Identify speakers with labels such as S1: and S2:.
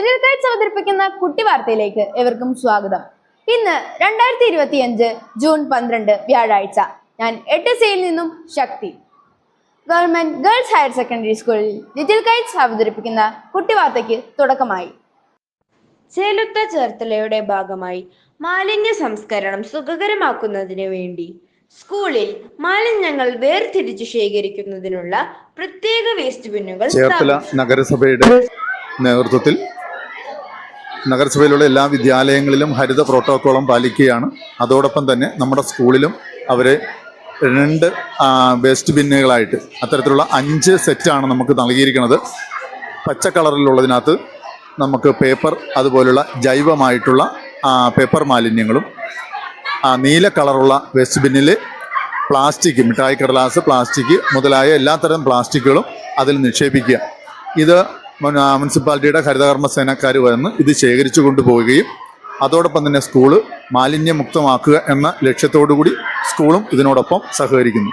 S1: Kites അവതരിപ്പിക്കുന്ന കുട്ടി വാർത്തയിലേക്ക് എവർക്കും സ്വാഗതം. ഇന്ന് രണ്ടായിരത്തി ഇരുപത്തി അഞ്ച് ജൂൺ പന്ത്രണ്ട് വ്യാഴാഴ്ച. ഞാൻ എട്ട് സിയിൽ നിന്നും Shakti. Government girls higher secondary സ്കൂളിൽ ലിറ്റിൽ കൈറ്റ്സ് അവതരിപ്പിക്കുന്ന കുട്ടി വാർത്തയ്ക്ക് തുടക്കമായി.
S2: ചേലുത്ത ചേർത്തലയുടെ ഭാഗമായി മാലിന്യ സംസ്കരണം സുഖകരമാക്കുന്നതിന് വേണ്ടി സ്കൂളിൽ മാലിന്യങ്ങൾ വേർതിരിച്ച് ശേഖരിക്കുന്നതിനുള്ള പ്രത്യേക വേസ്റ്റ് ബിന്നുകൾ
S3: ചേർത്തല നഗരസഭയുടെ നേതൃത്വത്തിൽ നഗരസഭയിലുള്ള എല്ലാ വിദ്യാലയങ്ങളിലും ഹരിത പ്രോട്ടോക്കോളം പാലിക്കുകയാണ്. അതോടൊപ്പം തന്നെ നമ്മുടെ സ്കൂളിലും അവരെ രണ്ട് വേസ്റ്റ് ബിന്നുകളായിട്ട് അത്തരത്തിലുള്ള അഞ്ച് സെറ്റാണ് നമുക്ക് നൽകിയിരിക്കുന്നത്. പച്ച കളറിലുള്ളതിനകത്ത് നമുക്ക് പേപ്പർ അതുപോലുള്ള ജൈവമായിട്ടുള്ള പേപ്പർ മാലിന്യങ്ങളും നീല കളറുള്ള വേസ്റ്റ് ബിന്നിൽ പ്ലാസ്റ്റിക് മിഠായി കടലാസ് പ്ലാസ്റ്റിക് മുതലായ എല്ലാത്തരം പ്ലാസ്റ്റിക്കുകളും അതിൽ നിക്ഷേപിക്കുക. ഇത് മുനിസിപ്പാലിറ്റിയുടെ ഹരിതകർമ്മ സേനക്കാർ വന്ന് ഇത് ശേഖരിച്ചു കൊണ്ടുപോവുകയും അതോടൊപ്പം തന്നെ സ്കൂൾ മാലിന്യമുക്തമാക്കുക എന്ന ലക്ഷ്യത്തോടു കൂടി സ്കൂളും ഇതിനോടൊപ്പം സഹകരിക്കുന്നു.